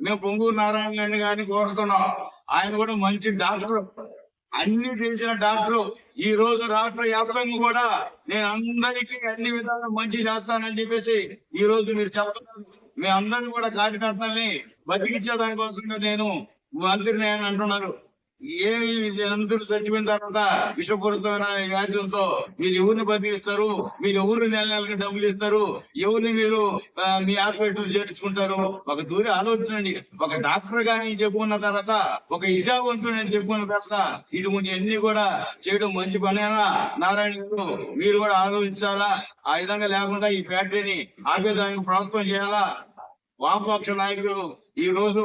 మేము పొంగూరు నారాయణ గారిని గారిని కోరుతున్నాం. ఆయన కూడా మంచి డాక్టర్. అన్ని తెలిసిన డాక్టర్. ఈ రోజు రాష్ట్ర వ్యాప్తంగా కూడా నేను అందరికీ అన్ని విధాలు మంచి చేస్తానని చెప్పేసి ఈ రోజు మీరు చెప్తున్నారు మీ అందరిని కూడా కార్యకర్తల్ని బతికించే దానికోసంగా నేను మంత్రిని అని అంటున్నారు. ఏ అందరూ చచ్చిపోయిన తర్వాత విషపూరితమైన వ్యాధులతో మీరు ఎవరిని బతికిస్తారు? మీరు ఎవరు నెల నెలకి డబ్బులు ఇస్తారు? ఎవరిని మీరు మీ హాస్పిటల్ చేర్చుకుంటారు? ఒక దూరి ఆలోచించండి ఒక డాక్టర్ గాని చెప్పుకున్న తర్వాత ఒక ఇజావంతుడు నేను చెప్పుకున్న తర్వాత ఇటువంటి అన్ని కూడా చేయడం మంచి పనేనా? నారాయణ గారు మీరు కూడా ఆలోచించాలా? ఆ విధంగా లేకుండా ఈ ఫ్యాక్టరీని ఆపేదానికి ప్రభుత్వం చేయాలా? వామపక్ష నాయకులు ఈ రోజు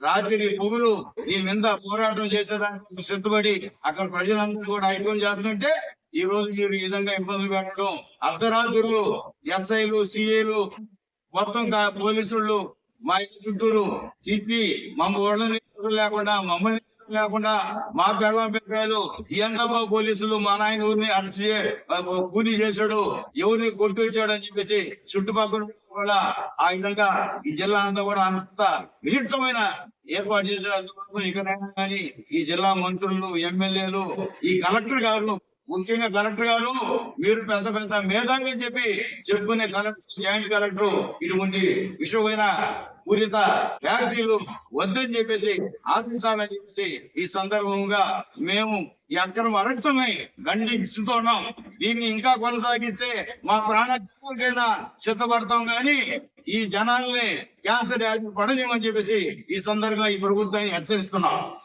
రాత్రి పువ్వులు ఈ మీద పోరాటం చేసేదానికి సిద్ధపడి అక్కడ ప్రజలందరూ కూడా ఐక్యం చేస్తుంటే ఈ రోజు మీరు ఈ విధంగా ఇబ్బందులు పెట్టడం. అర్ధరాత్రులు ఎస్ఐలు సిఐలు మొత్తం పోలీసులు మా ఇంటి చుట్టూరు తిప్పి మమ్మ వాళ్ళని లేకుండా మమ్మల్ని లేకుండా మా బెల్లం పిల్లలు ఎంతమో పోలీసులు మా నాయన ఊరిని అరెస్ట్ చే- కూలీ చేశాడు. ఎవరిని కొట్టించాడు అని చెప్పేసి చుట్టుపక్కల కూడా ఆ విధంగా ఈ జిల్లా అంతా కూడా అంత విరుద్ధమైన ఏర్పాటు చేసే అందుకోసం ఇకనైనా కానీ ఈ జిల్లా మంత్రులు ఎమ్మెల్యేలు ఈ కలెక్టర్ గారు ముఖ్యంగా కలెక్టర్ గారు మీరు పెద్ద పెద్ద మేధావి అని చెప్పి చెప్పుకునే కలెక్టర్ జాయింట్ కలెక్టర్ ఇటువంటి విషయమైన పూరిత ఫ్యాక్టరీలు వద్దని చెప్పేసి ఆశించాలని చెప్పేసి ఈ సందర్భంగా మేము ఈ అక్రమ అరెస్టుల్ని ఖండిస్తున్నాం దీన్ని ఇంకా కొనసాగిస్తే మా ప్రాణాలకైనా సిద్ధపడతాం గాని ఈ జనాల్ని క్యాన్సర్ వ్యాధి పడలేమని చెప్పేసి ఈ సందర్భంగా ఈ ప్రభుత్వాన్ని హెచ్చరిస్తున్నాం.